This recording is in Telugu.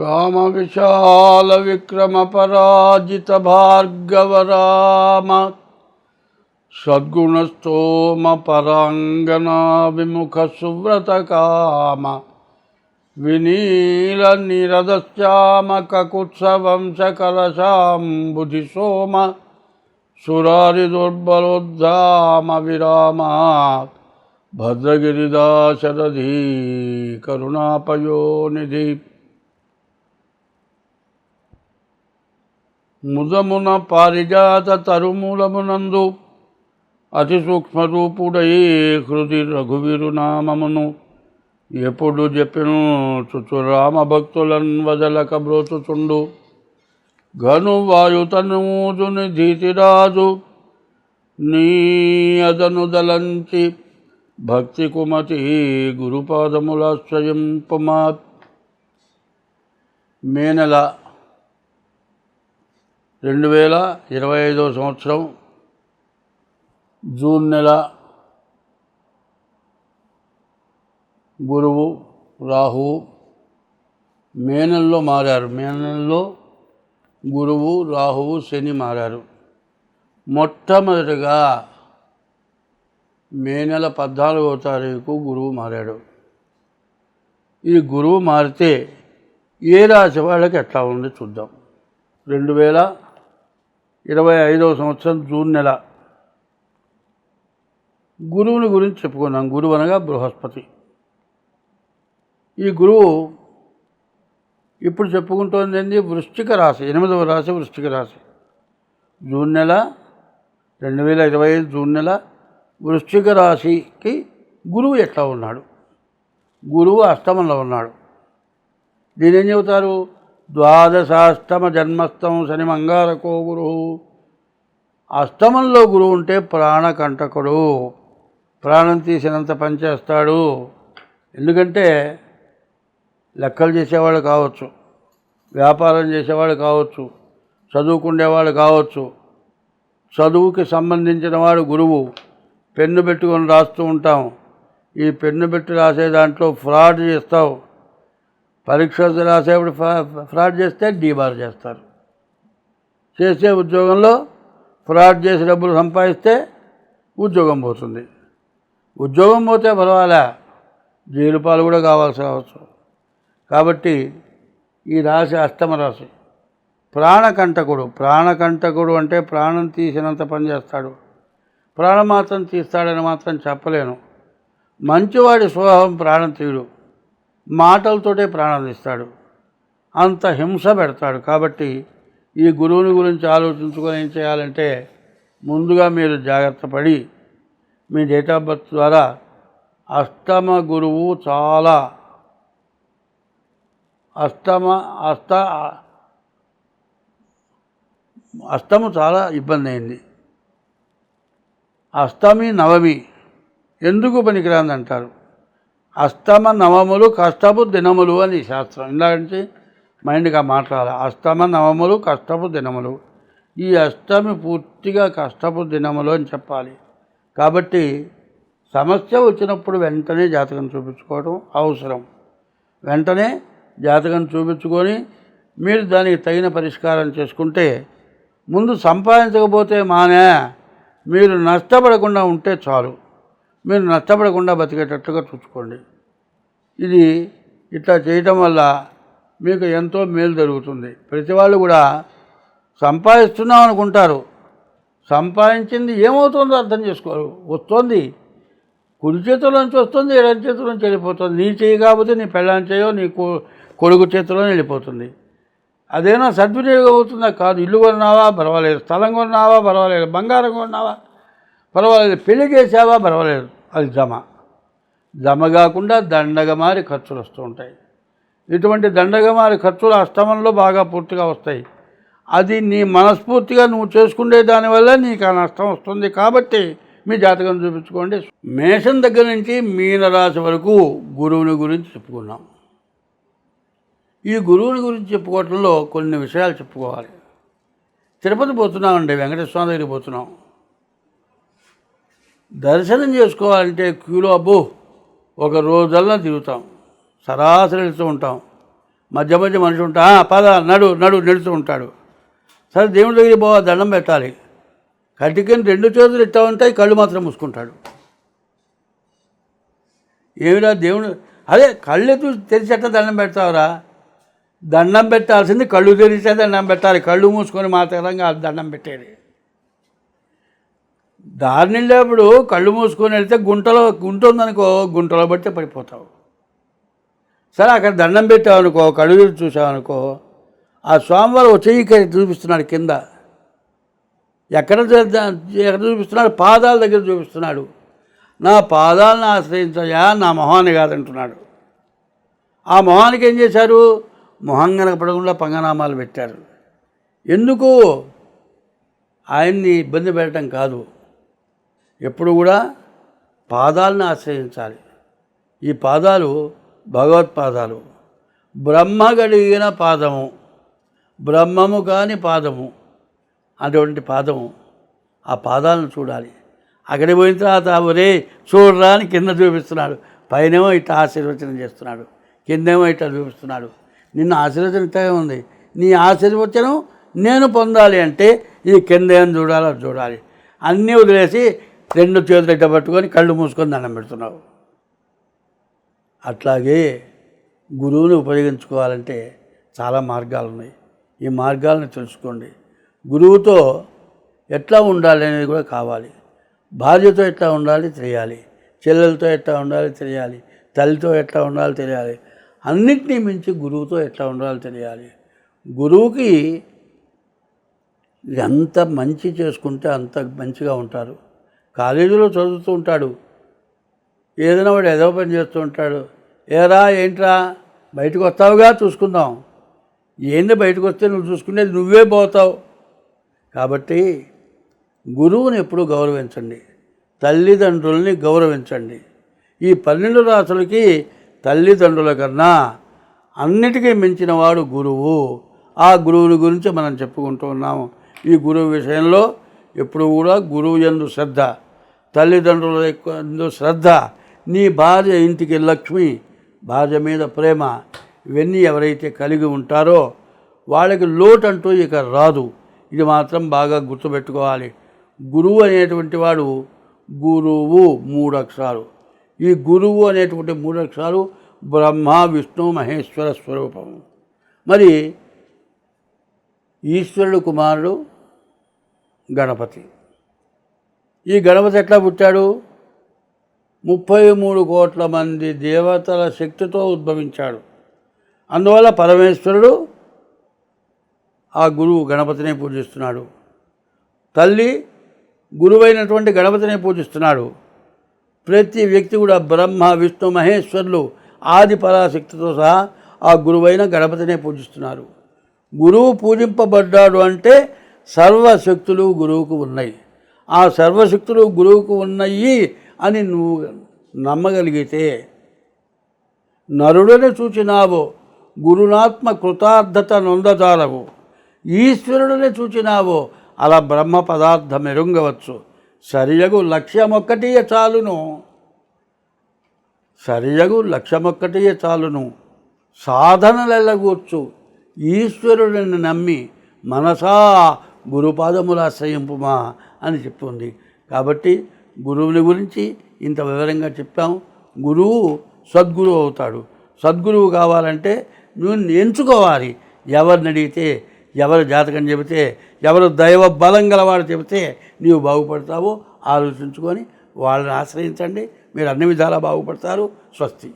रामविशालविक्रमपराजितभार्गवराम सद्गुणस्तोमपराङ्गनाविमुख सुव्रतकाम विनीलनीरदश्चामकुत्सवं सकलशाम्बुधि सोम सुरारिदुर्बलोद्धामविराम ముదమున పారిజాత తరుమూలమునందు అతి సూక్ష్మరూపుడై హృది రఘువీరు నామమును ఎప్పుడు చెప్పిను చుచురామ భక్తులను భక్తులన్ వదలక బ్రోచుచుండు ఘను వాయుతనూజుని ధీతిరాజు నీ అదను దలంచి భక్తి కుమతి గురుపాదములాశ్రయింపుమా మే మేనల రెండు వేల ఇరవై ఐదవ సంవత్సరం జూన్ నెల గురువు రాహువు మే నెలలో మారారు. మే నెలలో గురువు రాహువు శని మారారు. మొట్టమొదటిగా మే నెల పద్నాలుగవ తారీఖు గురువు మారాడు. ఈ గురువు మారితే ఏ రాశి వాళ్ళకి ఎట్లా ఉంది చూద్దాం. రెండు వేల ఇరవై ఐదవ సంవత్సరం జూన్ నెల. గురువుని గురించి చెప్పుకున్నాం గురువు అనగా బృహస్పతి. ఈ గురువు ఇప్పుడు చెప్పుకుంటోంది ఏంది వృశ్చిక రాశి ఎనిమిదవ రాశి వృశ్చిక రాశి. జూన్ నెల రెండు వేల ఇరవై ఐదు జూన్ నెల వృశ్చిక రాశికి గురువు ఎట్లా ఉన్నాడు? గురువు అష్టమంలో ఉన్నాడు. దీని ఏం చెబుతారు? ద్వాదశాష్టమ జన్మస్థం శని మంగారకో గురువు అష్టమంలో గురువు ఉంటే ప్రాణకంటకుడు. ప్రాణం తీసినంత పనిచేస్తాడు ఎందుకంటే లెక్కలు చేసేవాళ్ళు కావచ్చు వ్యాపారం చేసేవాళ్ళు కావచ్చు చదువుకునేవాళ్ళు కావచ్చు. చదువుకి సంబంధించిన వాడు గురువు. పెన్ను పెట్టుకొని రాస్తూ ఉంటాం. ఈ పెన్ను పెట్టి రాసే దాంట్లో ఫ్రాడ్ చేస్తావు. పరీక్ష రాసేప్పుడు ఫ్రా- ఫ్రాడ్ చేస్తే డీబార్ చేస్తారు. చేసే ఉద్యోగంలో ఫ్రాడ్ చేసి డబ్బులు సంపాదిస్తే ఉద్యోగం పోతుంది. ఉద్యోగం పోతే పర్వాలే జైలు పాలు కూడా కావాల్సి అవసరం. కాబట్టి ఈ రాశి అష్టమ రాశి. ప్రాణకంటకుడు ప్రాణకంటకుడు అంటే ప్రాణం తీసినంత పని చేస్తాడు. ప్రాణం మాత్రం తీస్తాడని మాత్రం చెప్పలేను. మంచివాడి స్వభావం ప్రాణం తీయడు. మాటలతోటే ప్రాణం అంత హింస పెడతాడు. కాబట్టి ఈ గురువుని గురించి ఆలోచించుకొని ఏం చేయాలంటే ముందుగా మీరు జాగ్రత్త పడి మీ డేట్ ఆఫ్ బర్త్ ద్వారా అష్టమ గురువు చాలా అష్టమ అష్ట అష్టము చాలా ఇబ్బంది అయింది. అష్టమి నవమి ఎందుకు పనికిరాందంటారు? అస్తమ అష్టమ నవములు కష్టపు దినములు అని శాస్త్రం. ఇందాక నుంచి మైండ్గా మాట్లాడాలి అస్తమ నవములు కష్టపు దినములు. ఈ అష్టమి పూర్తిగా కష్టపు దినములు అని చెప్పాలి. కాబట్టి సమస్య వచ్చినప్పుడు వెంటనే జాతకం చూపించుకోవడం అవసరం. వెంటనే జాతకం చూపించుకొని మీరు దానికి తగిన పరిష్కారం చేసుకుంటే ముందు సంపాదించకపోతే మానే మీరు నష్టపడకుండా ఉంటే చాలు. మీరు నష్టపడకుండా బతికేటట్టుగా చూసుకోండి. ఇది ఇట్లా చేయటం వల్ల మీకు ఎంతో మేలు జరుగుతుంది. ప్రతి వాళ్ళు కూడా సంపాదిస్తున్నాం అనుకుంటారు. సంపాదించింది ఏమవుతుందో అర్థం చేసుకోరు. వస్తుంది. కుడి చేతిలోంచి వస్తుంది ఎడం చేతిలోంచి వెళ్ళిపోతుంది. నీ చేయి కాకపోతే నీ పెళ్ళాం చేయో నీ కొడుకు చేతిలో వెళ్ళిపోతుంది. అదేనా సద్వినియోగం అవుతుందా? కాదు. ఇల్లు కొన్నావా? పర్వాలేదు. స్థలం కొన్నావా? పర్వాలేదు. బంగారం కొన్నావా? పర్వాలేదు పెళ్ళి చేసావా పర్వాలేదు. అది జమ. జమ కాకుండా దండగ మారి ఖర్చులు వస్తూ ఉంటాయి. ఇటువంటి దండగ మారి ఖర్చులు అష్టమంలో బాగా పూర్తిగా వస్తాయి. అది నీ మనస్ఫూర్తిగా నువ్వు చేసుకునే దానివల్ల నీకు ఆ నష్టం వస్తుంది. కాబట్టి మీ జాతకం చూపించుకోండి. మేషం దగ్గర నుంచి మీనరాశి వరకు గురువుని గురించి చెప్పుకున్నాం. ఈ గురువుని గురించి చెప్పుకోవటంలో కొన్ని విషయాలు చెప్పుకోవాలి. తిరుపతి పోతున్నామండి వెంకటేశ్వర దగ్గరికి పోతున్నాం. దర్శనం చేసుకోవాలంటే క్యూలో అబ్బో ఒక రోజల్లా తిరుగుతాం. సరాసరి వెళ్తూ ఉంటాం. మధ్య మధ్య మనిషి ఉంటా పద నడు నడు నిడుతూ ఉంటాడు. సరే దేవుడి దగ్గరికి పోవా దండం పెట్టాలి. కటికని రెండు చేతులు ఇట్టా ఉంటాయి కళ్ళు మాత్రం మూసుకుంటాడు. ఏమిరా దేవుడు? అదే కళ్ళు ఎత్తు తెరిచేట దండం పెడతావురా? దండం పెట్టాల్సింది కళ్ళు తెరిచే దండం పెట్టాలి. కళ్ళు మూసుకొని మాత్రంగా దండం పెట్టేది. దారి నిండేప్పుడు కళ్ళు మూసుకొని వెళ్తే గుంటలో గుంట ఉందనుకో గుంటలో పడితే పడిపోతావు. సరే అక్కడ దండం పెట్టావనుకో కళ్ళు చూసావనుకో ఆ స్వామివారు ఒక చెయ్యి చూపిస్తున్నాడు కింద. ఎక్కడ ఎక్కడ చూపిస్తున్నాడు? పాదాల దగ్గర చూపిస్తున్నాడు. నా పాదాలను ఆశ్రయించయా నా మొహాన్ని కాదంటున్నాడు. ఆ మొహానికి ఏం చేశారు? మొహం కనపడకుండా పంగనామాలు పెట్టారు. ఎందుకు? ఆయన్ని ఇబ్బంది పెట్టడం కాదు. ఎప్పుడు కూడా పాదాలను ఆశ్రయించాలి. ఈ పాదాలు భగవత్పాదాలు బ్రహ్మ గడిగిన పాదము. బ్రహ్మము కాని పాదము. అటువంటి పాదము. ఆ పాదాలను చూడాలి. అక్కడికి పోయిన తర్వాత ఒరే చూడరా అని కింద చూపిస్తున్నాడు. పైనేమో ఇట్లా ఆశీర్వచనం చేస్తున్నాడు. కిందేమో ఇట్లా చూపిస్తున్నాడు. నిన్న ఆశీర్వచనం ఇట్లాగే ఉంది. నీ ఆశీర్వచనం నేను పొందాలి అంటే ఈ కింద ఏం చూడాలో చూడాలి. అన్నీ వదిలేసి రెండు చేతులు ఇట్ట పట్టుకొని కళ్ళు మూసుకొని దండం పెడుతున్నావు. అట్లాగే గురువుని ఉపయోగించుకోవాలంటే చాలా మార్గాలు ఉన్నాయి ఈ మార్గాలను తెలుసుకోండి. గురువుతో ఎట్లా ఉండాలి అనేది కూడా కావాలి. భార్యతో ఎట్లా ఉండాలి తెలియాలి. చెల్లెలతో ఎట్లా ఉండాలి తెలియాలి. తల్లితో ఎట్లా ఉండాలి తెలియాలి. అన్నిటినీ మించి గురువుతో ఎట్లా ఉండాలి తెలియాలి. గురువుకి ఎంత మంచి చేసుకుంటే అంత మంచిగా ఉంటారు. కాలేజీలో చదువుతూ ఉంటాడు. ఏదైనా వాడు ఏదో పని చేస్తూ ఉంటాడు. ఏరా ఏంట్రా? బయటకు వస్తావుగా? చూసుకుందాం. ఏంది బయటకు వస్తే నువ్వు చూసుకునేది నువ్వే పోతావు. కాబట్టి గురువుని ఎప్పుడూ గౌరవించండి. తల్లిదండ్రుల్ని గౌరవించండి. ఈ పన్నెండు రాసులకి తల్లిదండ్రుల కన్నా అన్నిటికీ మించిన వాడు గురువు. ఆ గురువుని గురించి మనం చెప్పుకుంటూ ఉన్నాము. ఈ గురువు విషయంలో ఎప్పుడు కూడా గురువు ఎందు శ్రద్ధ తల్లిదండ్రుల ఎందు శ్రద్ధ నీ భార్య ఇంటికి లక్ష్మి భార్య మీద ప్రేమ ఇవన్నీ ఎవరైతే కలిగి ఉంటారో వాళ్ళకి లోటు అంటూ ఇక రాదు. ఇది మాత్రం బాగా గుర్తుపెట్టుకోవాలి. గురువు అనేటువంటి వాడు గురువు మూడు అక్షరాలు ఈ గురువు అనేటువంటి మూడు అక్షరాలు బ్రహ్మ విష్ణు మహేశ్వర స్వరూపం. మరి ఈశ్వరుడు కుమారుడు గణపతి. ఈ గణపతి ఎట్లా పుట్టాడు? ముప్పై మూడు కోట్ల మంది దేవతల శక్తితో ఉద్భవించాడు. అందువల్ల పరమేశ్వరుడు ఆ గురువు గణపతినే పూజిస్తున్నాడు. తల్లి గురువైనటువంటి గణపతినే పూజిస్తున్నాడు. ప్రతి వ్యక్తి కూడా బ్రహ్మ విష్ణు మహేశ్వరులు ఆది పరాశక్తితో సహా ఆ గురువైన గణపతినే పూజిస్తున్నారు. గురువు పూజింపబడ్డాడు అంటే సర్వశక్తులు గురువుకు ఉన్నాయి. ఆ సర్వశక్తులు గురువుకు ఉన్నాయి అని నువ్వు నమ్మగలిగితే నరుడని చూచినావు గురునాత్మ కృతార్థత నొందజాలవు. ఈశ్వరుడిని చూచినావో అలా బ్రహ్మ పదార్థం ఎరుంగవచ్చు. సరియగు లక్ష్యమొక్కటియే చాలును. సరియగు లక్ష్యమొక్కటియే చాలును. సాధనలెల్లగూర్చు. ఈశ్వరుడిని నమ్మి మనసా గురుపాదములాశ్రయింపు ఆశ్రయింపుమా అని చెప్తుంది. కాబట్టి గురువుని గురించి ఇంత వివరంగా చెప్పాం. గురువు సద్గురువు అవుతాడు. సద్గురువు కావాలంటే నువ్వు ఎంచుకోవాలి. ఎవరిని అడిగితే ఎవరు జాతకం చెబితే ఎవరు దైవ బలం గలవాడు చెబితే నీవు బాగుపడతావో ఆలోచించుకొని వాళ్ళని ఆశ్రయించండి. మీరు అన్ని విధాలా బాగుపడతారు. స్వస్తి.